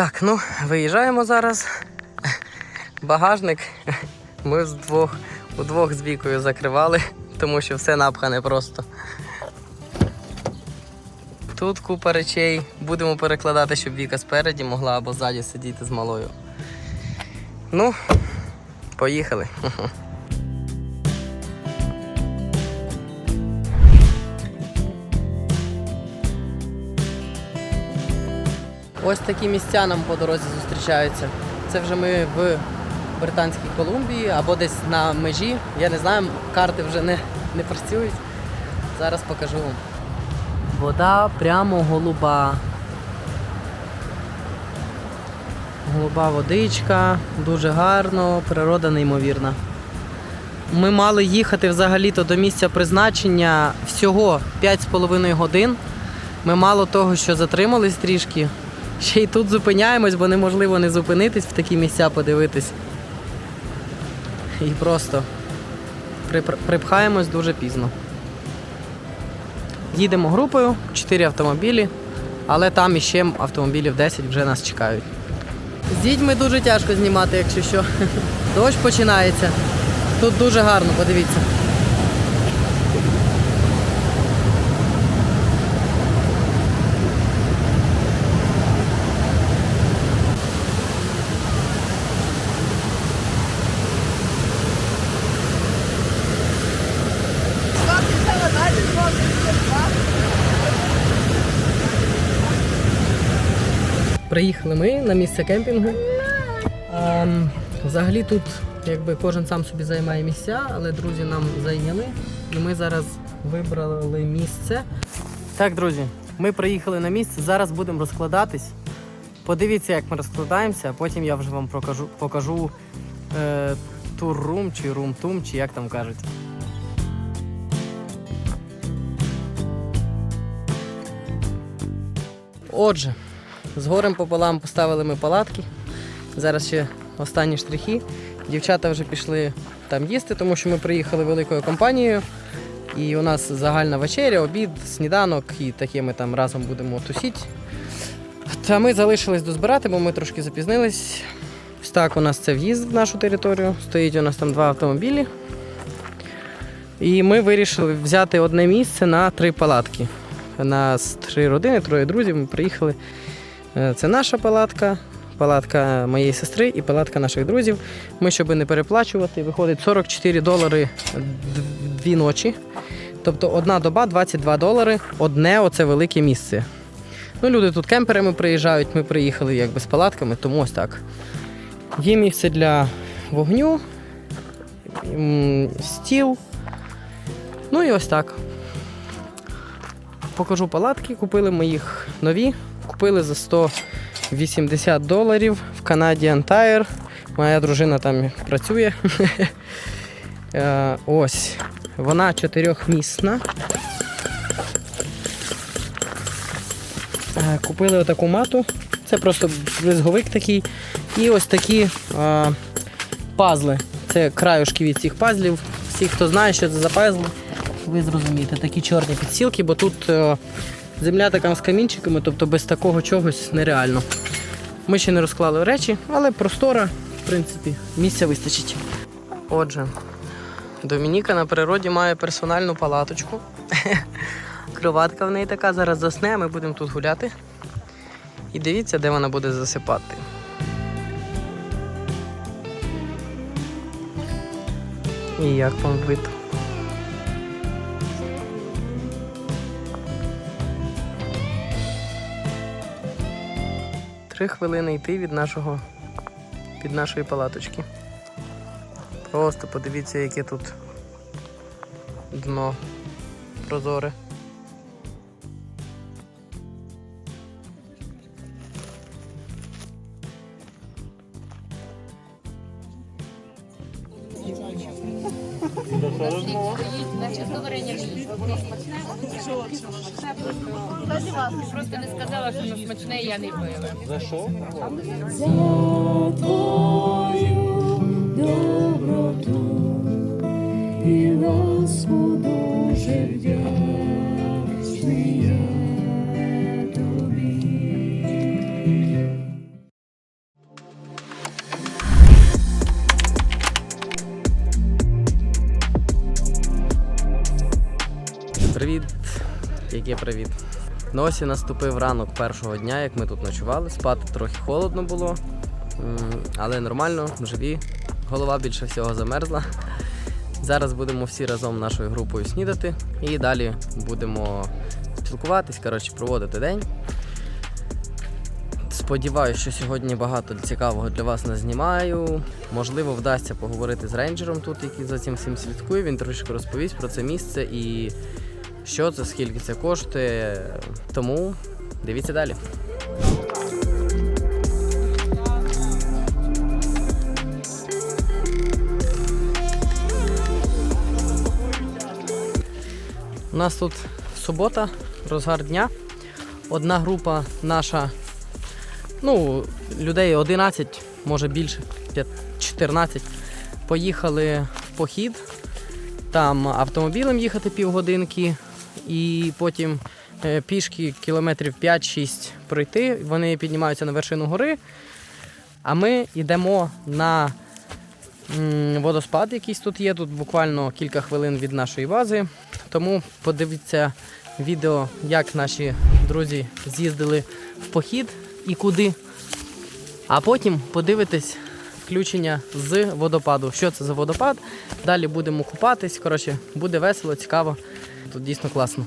Так, ну, виїжджаємо зараз. Багажник ми вдвох, удвох з вікою закривали, тому що все напхане просто. Тут купа речей. Будемо перекладати, щоб Віка спереді могла або ззаді сидіти з малою. Ну, поїхали. Ось такі місця нам по дорозі зустрічаються. Це вже ми в Британській Колумбії або десь на межі. Я не знаю, карти вже не, не працюють. Зараз покажу вам. Вода прямо голуба. Голуба водичка, дуже гарно, природа неймовірна. Ми мали їхати взагалі-то до місця призначення всього 5,5 годин. Ми мало того, що затримались трішки, ще й тут зупиняємось, бо неможливо не зупинитись в такі місця подивитись. І просто припхаємось дуже пізно. Їдемо групою, 4 автомобілі, але там іще автомобілів 10 вже нас чекають. З дітьми дуже тяжко знімати, якщо що. Дощ починається. Тут дуже гарно, подивіться. Приїхали ми на місце кемпінгу. Ем, взагалі тут якби кожен сам собі займає місця, але друзі нам зайняли. І ми зараз вибрали місце. Так, друзі, ми приїхали на місце. Зараз будемо розкладатись. Подивіться, як ми розкладаємося, а потім я вже вам покажу, покажу е, тур-рум чи рум-тум, чи як там кажуть. Отже, з горем пополам поставили ми палатки. Зараз ще останні штрихи. Дівчата вже пішли там їсти, тому що ми приїхали великою компанією. І у нас загальна вечеря, обід, сніданок, і таке ми там разом будемо тусити. Та ми залишились дозбирати, бо ми трошки запізнились. Ось так у нас це в'їзд в нашу територію. Стоїть у нас там два автомобілі. І ми вирішили взяти одне місце на три палатки. У нас три родини, троє друзів. Ми приїхали. Е, Це наша палатка, палатка моєї сестри і палатка наших друзів. Ми, щоб не переплачувати, виходить 44 долари дві ночі. Тобто одна доба 22 долари, одне оце велике місце. Ну, люди тут кемперами приїжджають, ми приїхали якби з палатками, тому ось так. Є місце для вогню, стіл. Ну і ось так. Покажу палатки. Купили ми їх нові. Купили за 180 доларів в Canadian Tire. Моя дружина там працює. Е, Ось. Вона чотирьохмісна. Е, Купили отаку мату. Це просто бризговик такий. І ось такі е, пазли. Це краюшки від цих пазлів. Всі, хто знає, що це за пазли, ви зрозумієте. Такі чорні підсілки, бо тут е, земля така з камінчиками, тобто без такого чогось нереально. Ми ще не розклали речі, але простора, в принципі, місця вистачить. Отже, Домініка на природі має персональну палаточку. Кроватка в неї така, зараз засне, а ми будемо тут гуляти. І дивіться, де вона буде засипати. І як вам вид? Три хвилини йти від нашого від нашої палаточки. Просто подивіться, яке тут дно прозоре. смачне, я не пила. За що? За твою доброту і Господу дуже вдячний. Привіт, яке привіт. Ну ось і наступив ранок першого дня, як ми тут ночували. Спати трохи холодно було, але нормально, живі. Голова більше всього замерзла. Зараз будемо всі разом нашою групою снідати і далі будемо спілкуватись, коротше, проводити день. Сподіваюся, що сьогодні багато цікавого для вас назнімаю. Можливо, вдасться поговорити з рейнджером тут, який за цим всім слідкує. Він трошки розповість про це місце і що це, скільки це коштує. Тому дивіться далі. У нас тут субота, розгар дня. Одна група наша, ну, людей 11, може більше, 14, поїхали в похід. Там автомобілем їхати півгодинки, і потім е, пішки кілометрів 5-6 пройти. Вони піднімаються на вершину гори. А ми йдемо на водоспад, якийсь тут є. Тут буквально кілька хвилин від нашої бази. Тому подивіться відео, як наші друзі з'їздили в похід і куди. А потім подивитесь включення з водопаду. Що це за водопад? Далі будемо купатись. Коротше, буде весело, цікаво. Тут дійсно класно.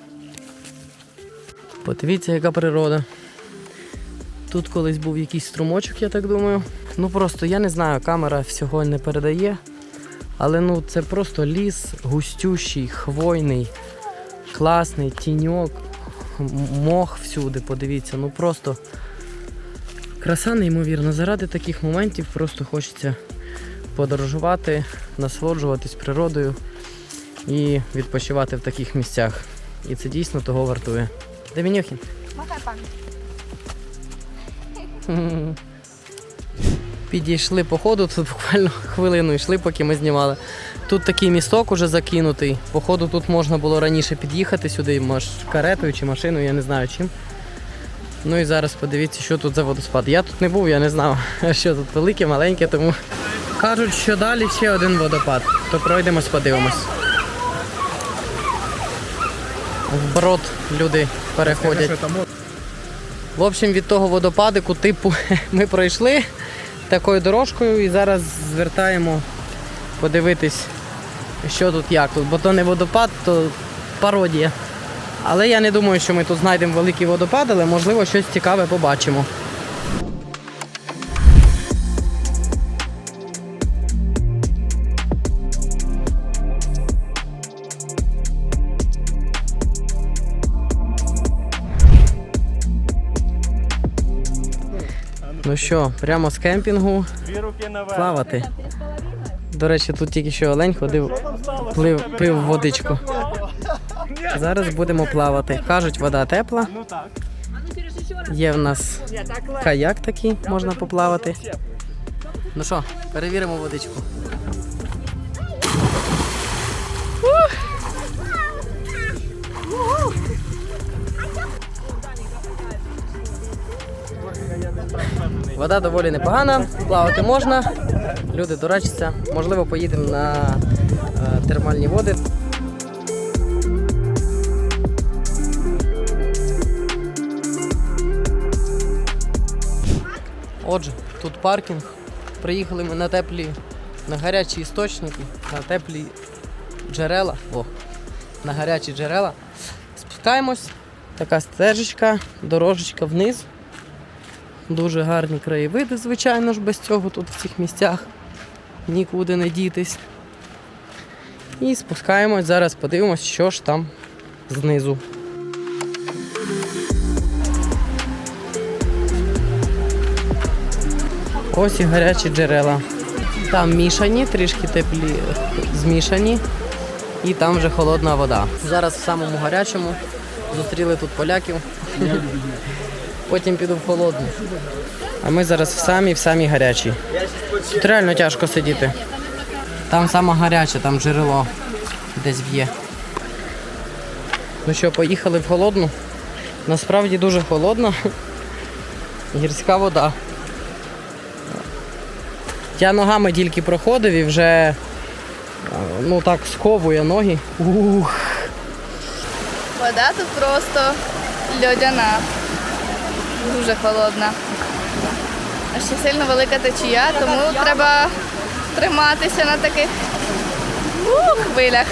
Подивіться, яка природа. Тут колись був якийсь струмочок, я так думаю. Ну просто я не знаю, камера всього не передає. Але ну це просто ліс густющий, хвойний, класний, тіньок, мох всюди, подивіться, ну просто краса неймовірна. Заради таких моментів просто хочеться подорожувати, насолоджуватись природою і відпочивати в таких місцях. І це дійсно того вартує. Махай пам'ять. Підійшли по ходу, тут буквально хвилину йшли, поки ми знімали. Тут такий місток уже закинутий. Походу тут можна було раніше під'їхати сюди, може каретою чи машиною, я не знаю чим. Ну і зараз подивіться, що тут за водоспад. Я тут не був, я не знав, що тут велике, маленьке, тому кажуть, що далі ще один водопад. То пройдемось, подивимось. Вброд люди переходять. В общем, від того водопадику, типу, ми пройшли такою дорожкою і зараз звертаємо подивитись, що тут як тут. Бо то не водопад, то пародія. Але я не думаю, що ми тут знайдемо великий водопад, але можливо щось цікаве побачимо. Ну що, прямо з кемпінгу плавати. До речі, тут тільки що олень ходив, плив, пив водичку. Зараз будемо плавати. Кажуть, вода тепла. Ну. Є в нас каяк такий, можна поплавати. Ну що, перевіримо водичку. Вода доволі непогана, плавати можна, люди дурачаться. Можливо, поїдемо на е, термальні води. Отже, тут паркінг. Приїхали ми на теплі, на гарячі істочники, на теплі джерела. О, на гарячі джерела. Спускаємось. Така стежечка, дорожечка вниз. Дуже гарні краєвиди, звичайно ж, без цього тут в цих місцях. Нікуди не дітись. І спускаємось, зараз подивимось, що ж там знизу. Ось і гарячі джерела. Там мішані, трішки теплі, змішані, і там вже холодна вода. Зараз в самому гарячому зустріли тут поляків. Потім піду в холодну. А ми зараз в самій в самій гарячій. Тут реально тяжко сидіти. Там саме гаряче, там джерело десь б'є. Ну що, поїхали в холодну. Насправді дуже холодно. Гірська вода. Я ногами тільки проходив і вже е, ну так сковує ноги. Ух. Вода тут просто льодяна, дуже холодна. А ще сильно велика течія, тому треба триматися на таких хвилях.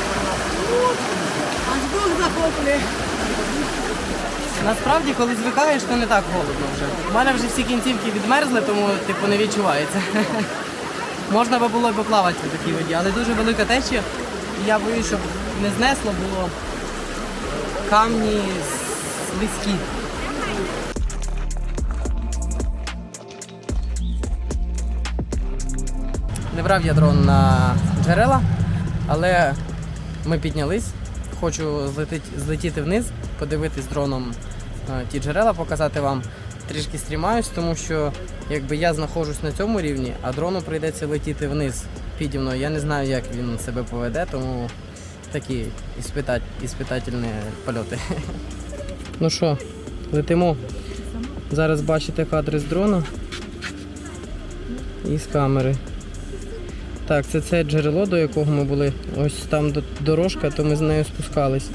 Насправді, коли звикаєш, то не так холодно вже. У мене вже всі кінцівки відмерзли, тому типу не відчувається. Можна би було й поплавати в такій воді, але дуже велика течія. Я боюсь, щоб не знесло було камні слизькі. Не брав я дрон на джерела, але ми піднялись. Хочу злетить, злетіти вниз, подивитись дроном е, ті джерела, показати вам. Трішки стрімаюсь, тому що якби я знаходжусь на цьому рівні, а дрону прийдеться летіти вниз піді мною. Я не знаю, як він себе поведе, тому такі іспитать, іспитательні польоти. Ну що, летимо. Зараз бачите кадри з дрона і з камери. Так, це це джерело, до якого ми були. Ось там дорожка, то ми з нею спускались.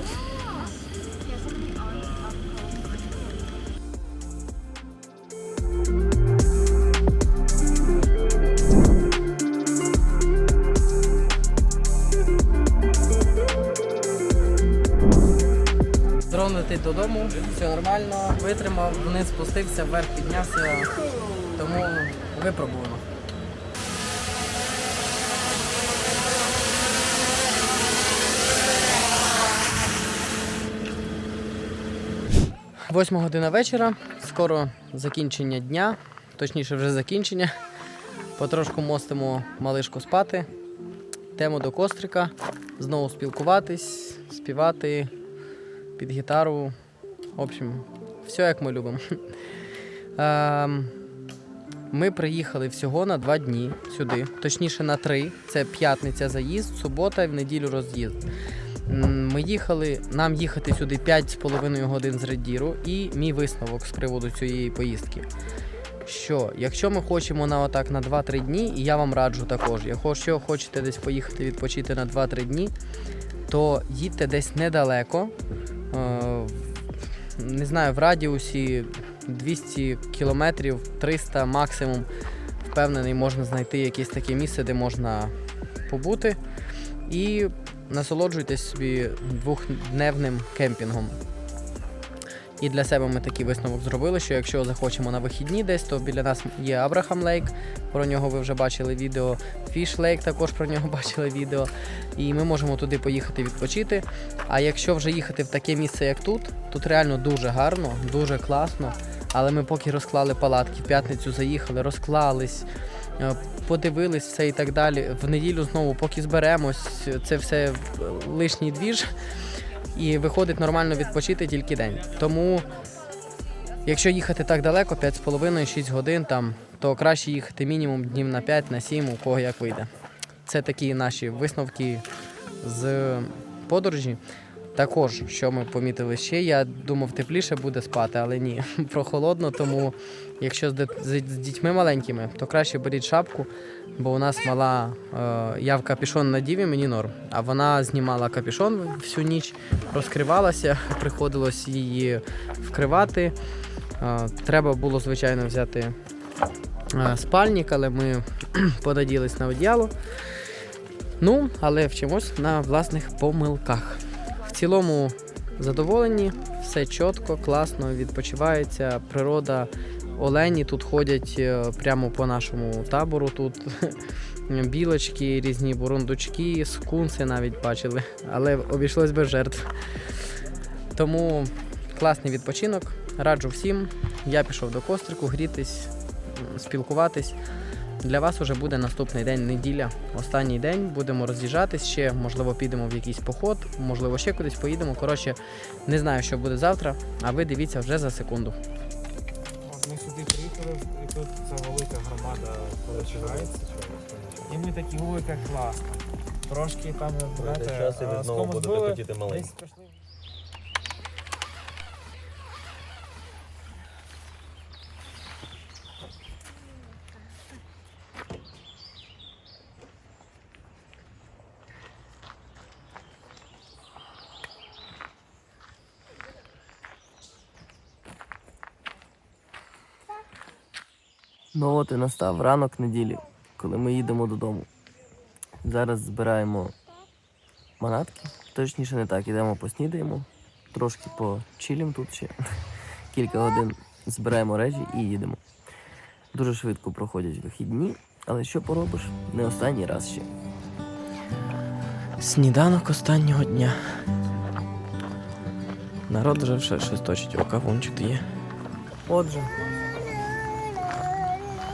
Дрон летить додому, все нормально, витримав, вниз спустився, вверх піднявся, тому випробуємо. Восьма година вечора, скоро закінчення дня, точніше вже закінчення. Потрошку мостимо малишку спати, йдемо до кострика, знову спілкуватись, співати під гітару. В общем, все як ми любимо. Ем, Ми приїхали всього на два дні сюди, точніше на три. Це п'ятниця заїзд, субота і в неділю роз'їзд. Ми їхали, нам їхати сюди 5,5 годин з редіру, і мій висновок з приводу цієї поїздки. Що, якщо ми хочемо на отак на 2-3 дні, і я вам раджу також, якщо хочете десь поїхати відпочити на 2-3 дні, то їдьте десь недалеко. е, Не знаю, в радіусі 200 кілометрів, 300 максимум. Впевнений, можна знайти якесь таке місце, де можна побути. І насолоджуйтесь собі двохдневним кемпінгом. І для себе ми такий висновок зробили, що якщо захочемо на вихідні десь, то біля нас є Абрахам Лейк, про нього ви вже бачили відео. Фіш Лейк також про нього бачили відео. І ми можемо туди поїхати відпочити. А якщо вже їхати в таке місце, як тут, тут реально дуже гарно, дуже класно. Але ми поки розклали палатки, в п'ятницю заїхали, розклались, подивились все і так далі. В неділю знову, поки зберемось, це все лишній двіж. І виходить нормально відпочити тільки день. Тому, якщо їхати так далеко, 5,5-6 годин там, то краще їхати мінімум днів на 5, на 7, у кого як вийде. Це такі наші висновки з подорожі. Також, що ми помітили ще, я думав, тепліше буде спати, але ні, прохолодно, тому якщо з, дітьми маленькими, то краще беріть шапку, бо у нас мала, е, я в капюшон надів і мені норм. А вона знімала капюшон всю ніч, розкривалася, приходилось її вкривати. Е, треба було, звичайно, взяти е, спальник, але ми понаділись на одіяло. Ну, але вчимось на власних помилках. В цілому задоволені, все чітко, класно, відпочивається. Природа, олені тут ходять е, прямо по нашому табору. Тут білочки, різні бурундучки, скунси навіть бачили, але обійшлось без жертв. Тому класний відпочинок. Раджу всім. Я пішов до кострику грітись, спілкуватись. Для вас уже буде наступний день, неділя, останній день. Будемо роз'їжджатись ще, можливо, підемо в якийсь поход, можливо, ще кудись поїдемо. Коротше, не знаю, що буде завтра, а ви дивіться вже за секунду. Ми сюди приїхали, і тут ця велика громада починається. І ми такі, ой, як класно. Трошки там, знаєте, знову з комусь будете були, хотіти маленьку. десь пішли. Ну от і настав ранок неділі, коли ми їдемо додому. Зараз збираємо манатки. Точніше не так, ідемо поснідаємо, трошки почилім тут ще кілька годин, збираємо речі і їдемо. Дуже швидко проходять вихідні, але що поробиш, не останній раз ще. Сніданок останнього дня. Народ вже все щось точить, о, кавунчик є. Отже,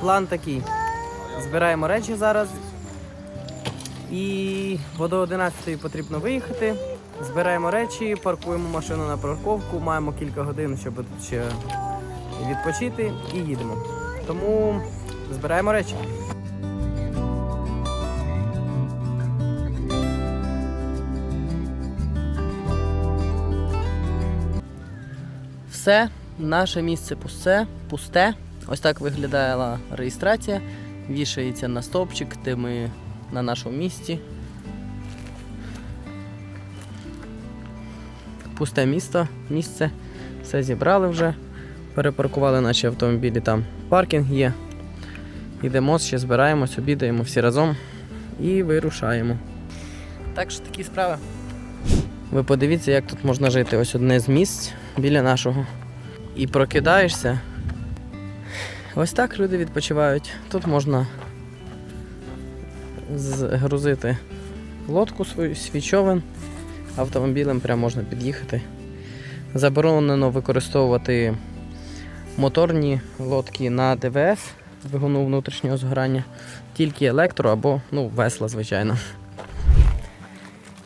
план такий. Збираємо речі зараз. І бо до 11 потрібно виїхати. Збираємо речі, паркуємо машину на парковку, маємо кілька годин, щоб ще відпочити і їдемо. Тому збираємо речі. Все, наше місце пусте, пусте. Ось так виглядала реєстрація. Вішається на стовпчик, де ми на нашому місці. Пусте місто, місце. Все зібрали вже. Перепаркували наші автомобілі там. Паркінг є. Йдемо, ще збираємось, обідаємо всі разом і вирушаємо. Так що такі справи. Ви подивіться, як тут можна жити. Ось одне з місць біля нашого. І прокидаєшся. Ось так люди відпочивають. Тут можна згрузити лодку свою, свій автомобілем прямо можна під'їхати. Заборонено використовувати моторні лодки на ДВС, двигуну внутрішнього згорання, тільки електро або ну, весла, звичайно.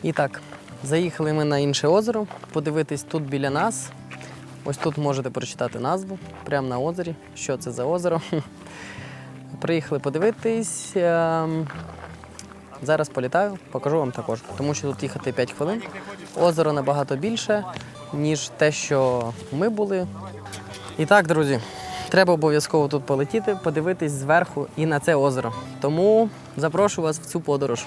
І так, заїхали ми на інше озеро, подивитись тут біля нас. Ось тут можете прочитати назву, прямо на озері, що це за озеро. Приїхали подивитись. ем, Зараз політаю, покажу вам також, тому що тут їхати 5 хвилин. Озеро набагато більше, ніж те, що ми були. І так, друзі, треба обов'язково тут полетіти, подивитись зверху і на це озеро. Тому запрошую вас в цю подорож.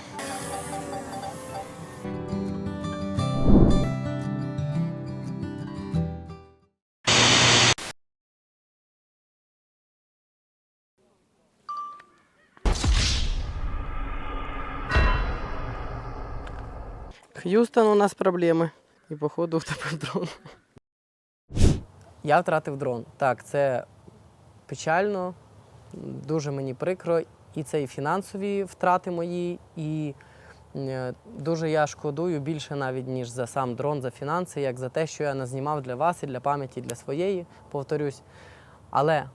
Х'юстон, у нас проблеми. І походу втопив дрон. Я втратив дрон. Так, це печально, дуже мені прикро. І це і фінансові втрати мої, і е, дуже я шкодую більше навіть, ніж за сам дрон, за фінанси, як за те, що я назнімав для вас і для пам'яті, для своєї, повторюсь. Але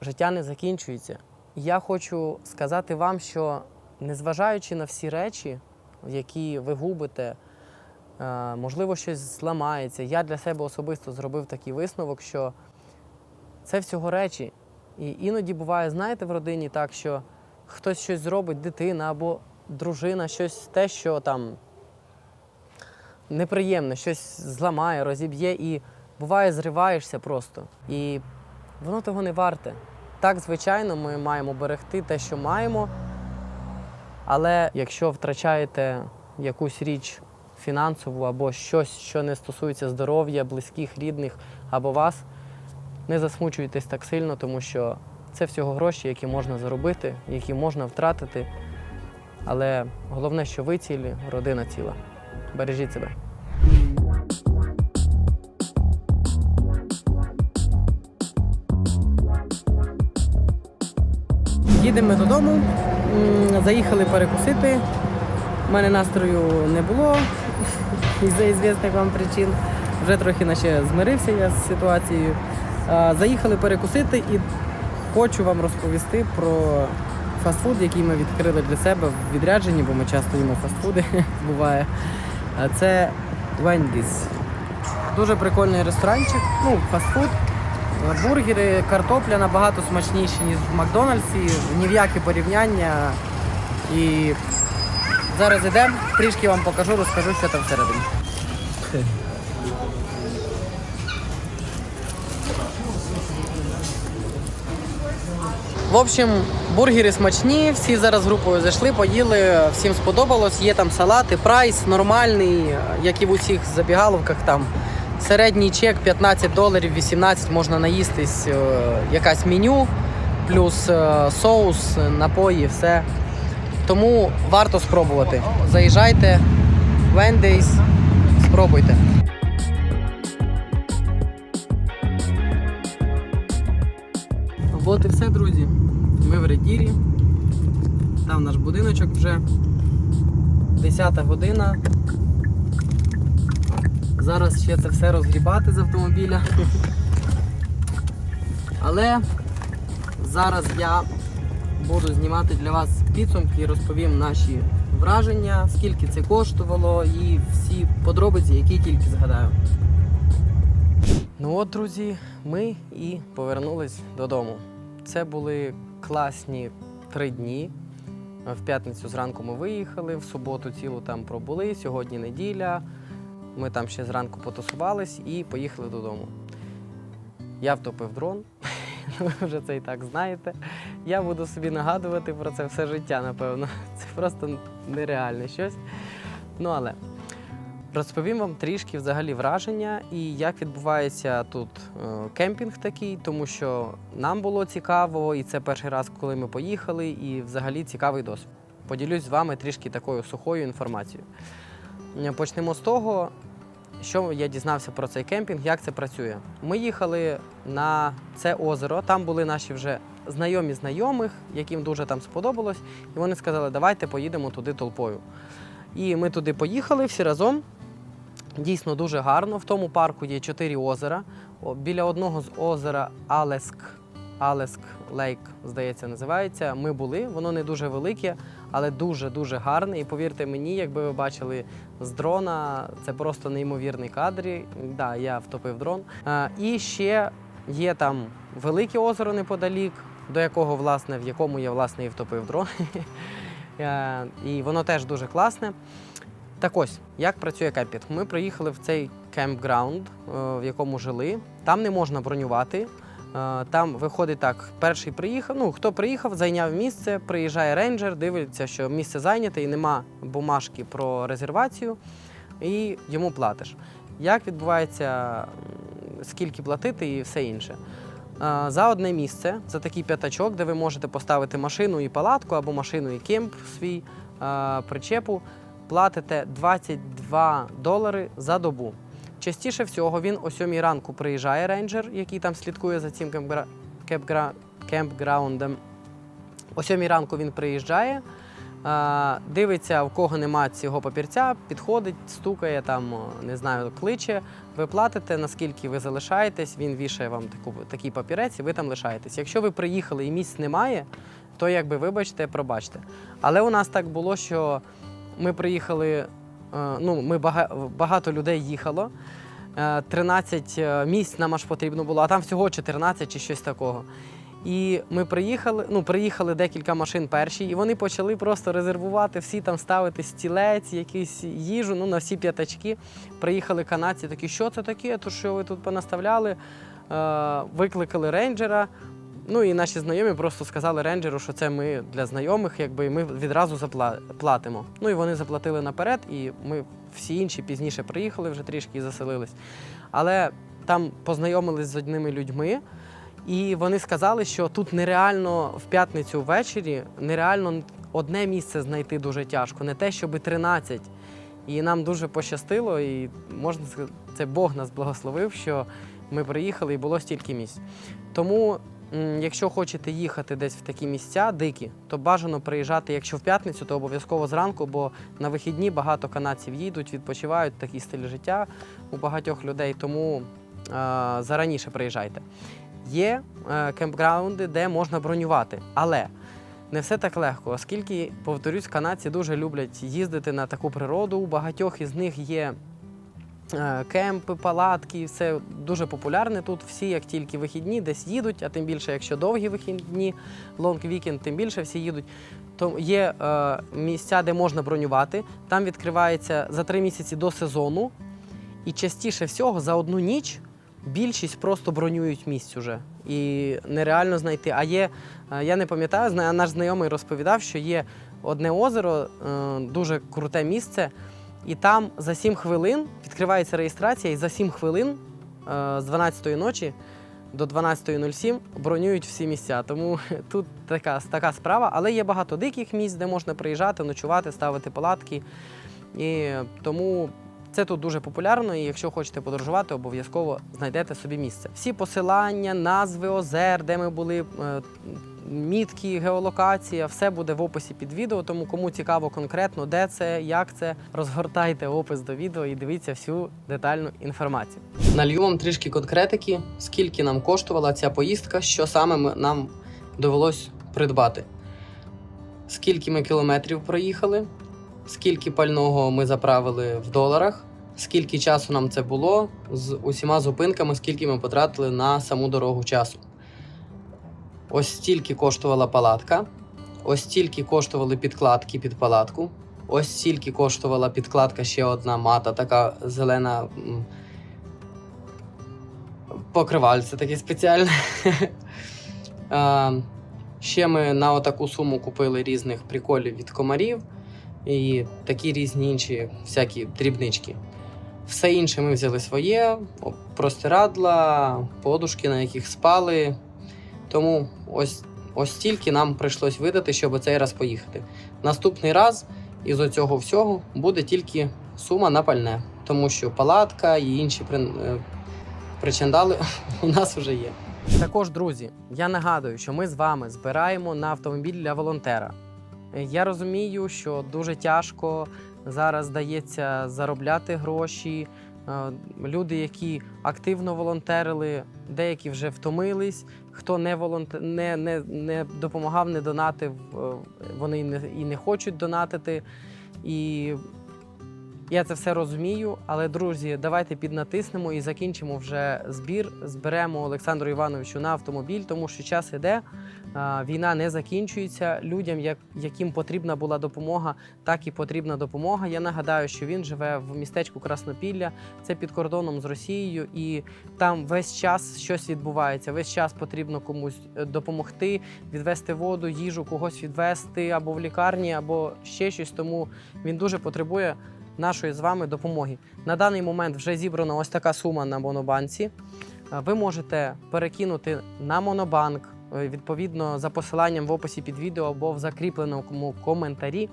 життя не закінчується. Я хочу сказати вам, що незважаючи на всі речі, які ви губите, е, можливо, щось зламається. Я для себе особисто зробив такий висновок, що це всього речі. І іноді буває, знаєте, в родині так, що хтось щось зробить, дитина або дружина, щось те, що там неприємне, щось зламає, розіб'є, і буває, зриваєшся просто. І воно того не варте. Так, звичайно, ми маємо берегти те, що маємо. Але якщо втрачаєте якусь річ фінансову або щось, що не стосується здоров'я, близьких, рідних або вас, не засмучуйтесь так сильно, тому що це всього гроші, які можна заробити, які можна втратити. Але головне, що ви цілі, родина ціла. Бережіть себе. Їдемо додому, заїхали перекусити. У мене настрою не було із-за ізвісних вам причин. Вже трохи наче змирився я з ситуацією. Заїхали перекусити і хочу вам розповісти про фастфуд, який ми відкрили для себе в відрядженні, бо ми часто їмо фастфуди, буває. Це Wendy's. Дуже прикольний ресторанчик, ну, фастфуд. Бургери, картопля набагато смачніші, ніж в Макдональдсі, ні в яке порівняння. І зараз йдемо, трішки вам покажу, розкажу, що там всередині. В общем, бургери смачні, всі зараз групою зайшли, поїли, всім сподобалось. Є там салати, прайс нормальний, як і в усіх забігаловках там. Середній чек 15 доларів, 18 можна наїстись, е, якась меню. плюс е, соус, напої, все. Тому варто спробувати. Заїжджайте, Wendy's, спробуйте. От і все, друзі. Ми в редірі. Там наш будиночок вже. 10 година. Зараз ще це все розгрібати з автомобіля. Але зараз я буду знімати для вас підсумки і розповім наші враження, скільки це коштувало і всі подробиці, які тільки згадаю. Ну от, друзі, ми і повернулись додому. Це були класні три дні. В п'ятницю зранку ми виїхали, в суботу цілу там пробули, сьогодні неділя. Ми там ще зранку потусувались і поїхали додому. Я втопив дрон, ви вже це і так знаєте. Я буду собі нагадувати про це все життя, напевно. Це просто нереальне щось. Ну але розповім вам трішки взагалі враження і як відбувається тут е, кемпінг такий, тому що нам було цікаво, і це перший раз, коли ми поїхали, і взагалі цікавий досвід. Поділюсь з вами трішки такою сухою інформацією. Почнемо з того, що я дізнався про цей кемпінг, як це працює. Ми їхали на це озеро, там були наші вже знайомі знайомих, яким дуже там сподобалось, і вони сказали, давайте поїдемо туди толпою. І ми туди поїхали всі разом. Дійсно дуже гарно. В тому парку є чотири озера. Біля одного з озера Алеск, Алеск Лейк, здається, називається. Ми були. Воно не дуже велике, але дуже-дуже гарне. І повірте мені, якби ви бачили з дрона, це просто неймовірний кадр. Да, я втопив дрон. І ще є там велике озеро неподалік, до якого, власне, в якому я власне і втопив дрон. Е, І воно теж дуже класне. Так ось, як працює кемпінг? Ми приїхали в цей кемпграунд, е, в якому жили. Там не можна бронювати. Е, Там виходить так: перший приїхав. Ну, хто приїхав, зайняв місце, приїжджає рейнджер, дивиться, що місце зайняте і нема бумажки про резервацію, і йому платиш. Як відбувається, скільки платити і все інше. Е, За одне місце, за такий п'ятачок, де ви можете поставити машину і палатку, або машину і кемп свій е, причепу, платите 22 долари за добу. Частіше всього він о 7 ранку приїжджає рейнджер, який там слідкує за цим кемпгра... кемпгра... кемпграундом. О 7 ранку він приїжджає, дивиться, в кого нема цього папірця, підходить, стукає там, не знаю, кличе. Ви платите, наскільки ви залишаєтесь, він вішає вам таку, такий папірець, і ви там лишаєтесь. Якщо ви приїхали і місць немає, то якби вибачте, пробачте. Але у нас так було, що ми приїхали, ну, ми бага- багато людей їхало. е, 13 е, місць нам аж потрібно було, а там всього 14 чи щось такого. І ми приїхали, ну, приїхали декілька машин перші, і вони почали просто резервувати, всі там ставити стілець, якусь їжу, ну, на всі п'ятачки. Приїхали канадці, такі, що це таке? То що ви тут понаставляли? Е, викликали рейнджера. Ну і наші знайомі просто сказали рейнджеру, що це ми для знайомих, якби і ми відразу запла- платимо. Ну і вони заплатили наперед, і ми всі інші пізніше приїхали вже трішки і заселились. Але там познайомились з одними людьми, і вони сказали, що тут нереально в п'ятницю ввечері нереально одне місце знайти дуже тяжко, не те, щоби 13. І нам дуже пощастило, і можна сказати, це Бог нас благословив, що ми приїхали і було стільки місць. Тому, якщо хочете їхати десь в такі місця дикі, то бажано приїжджати, якщо в п'ятницю, то обов'язково зранку, бо на вихідні багато канадців їдуть, відпочивають такий стиль життя у багатьох людей. Тому е, зараніше приїжджайте. Є е, кемпграунди, де можна бронювати, але не все так легко, оскільки, повторюсь, канадці дуже люблять їздити на таку природу. У багатьох із них є кемпи, палатки, все дуже популярне тут. Всі, як тільки вихідні, десь їдуть, а тим більше, якщо довгі вихідні, лонг вікенд, тим більше всі їдуть. То є е, місця, де можна бронювати. Там відкривається за три місяці до сезону, і частіше всього за одну ніч більшість просто бронюють місць уже. І нереально знайти. А є, е, я не пам'ятаю, наш знайомий розповідав, що є одне озеро, е, дуже круте місце, і там за 7 хвилин відкривається реєстрація, і за 7 хвилин е, з 12-ї ночі до 12.07 бронюють всі місця. Тому тут така, така справа. Але є багато диких місць, де можна приїжджати, ночувати, ставити палатки. І тому це тут дуже популярно. І якщо хочете подорожувати, обов'язково знайдете собі місце. Всі посилання, назви озер, де ми були. Мітки, геолокація, все буде в описі під відео. Тому кому цікаво конкретно, де це, як це, розгортайте опис до відео і дивіться всю детальну інформацію. Налью вам трішки конкретики, скільки нам коштувала ця поїздка, що саме нам довелось придбати. Скільки ми кілометрів проїхали, скільки пального ми заправили в доларах, скільки часу нам це було з усіма зупинками, скільки ми потратили на саму дорогу часу. Ось стільки коштувала палатка, ось стільки коштували підкладки під палатку, ось стільки коштувала підкладка ще одна мата, така зелена покривальце таке спеціальне. Ще ми на отаку суму купили різних приколів від комарів і такі різні інші всякі дрібнички. Все інше ми взяли своє, простирадла, подушки, на яких спали. Тому ось, ось стільки нам прийшлось видати, щоб цей раз поїхати. Наступний раз із оцього всього буде тільки сума на пальне, тому що палатка і інші при, е, причандали у нас вже є. Також, друзі, я нагадую, що ми з вами збираємо на автомобіль для волонтера. Я розумію, що дуже тяжко зараз дається заробляти гроші. Е, Люди, які активно волонтерили, деякі вже втомились. Хто не волонт... не, не, не допомагав, не донатив, е, вони і не, і не хочуть донатити. І я це все розумію, але друзі, давайте піднатиснемо і закінчимо вже збір. Зберемо Олександру Івановичу на автомобіль, тому що час іде. Війна не закінчується. Людям, яким потрібна була допомога, так і потрібна допомога. Я нагадаю, що він живе в містечку Краснопілля, це під кордоном з Росією, і там весь час щось відбувається. Весь час потрібно комусь е, допомогти, відвести воду, їжу, когось відвести або в лікарні, або ще щось. Тому він дуже потребує нашої з вами допомоги. На даний момент вже зібрана ось така сума на монобанці. Е, Ви можете перекинути на монобанк е, відповідно за посиланням в описі під відео або в закріпленому коментарі.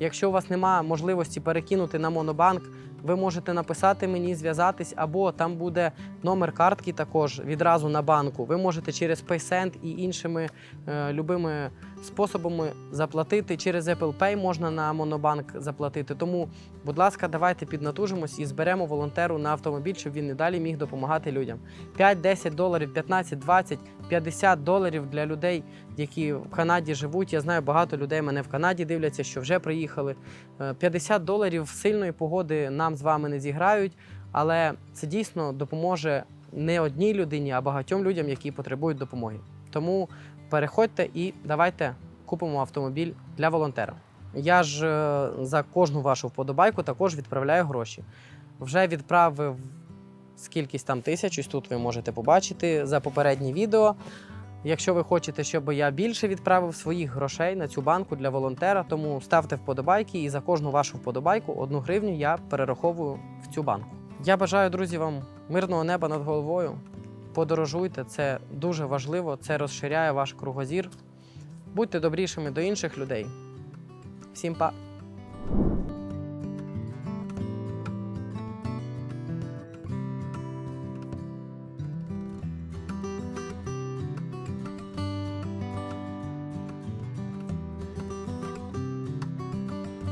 Якщо у вас немає можливості перекинути на монобанк, ви можете написати мені, зв'язатись, або там буде номер картки також відразу на банку. Ви можете через PaySend і іншими е, любими способами заплатити. Через Apple Pay можна на монобанк заплатити. Тому, будь ласка, давайте піднатужимось і зберемо волонтеру на автомобіль, щоб він і далі міг допомагати людям. 5-10 доларів, 15, 20, 50 доларів для людей, які в Канаді живуть. Я знаю, багато людей мене в Канаді дивляться, що вже приїхали. Е, 50 доларів сильної погоди нам з вами не зіграють, але це дійсно допоможе не одній людині, а багатьом людям, які потребують допомоги. Тому переходьте і давайте купимо автомобіль для волонтера. Я ж е, за кожну вашу вподобайку також відправляю гроші. Вже відправив скількись там тисяч, ось тут ви можете побачити за попереднє відео. Якщо ви хочете, щоб я більше відправив своїх грошей на цю банку для волонтера, тому ставте вподобайки і за кожну вашу вподобайку одну гривню я перераховую в цю банку. Я бажаю, друзі, вам мирного неба над головою. Подорожуйте, це дуже важливо, це розширяє ваш кругозір. Будьте добрішими до інших людей. Всім па!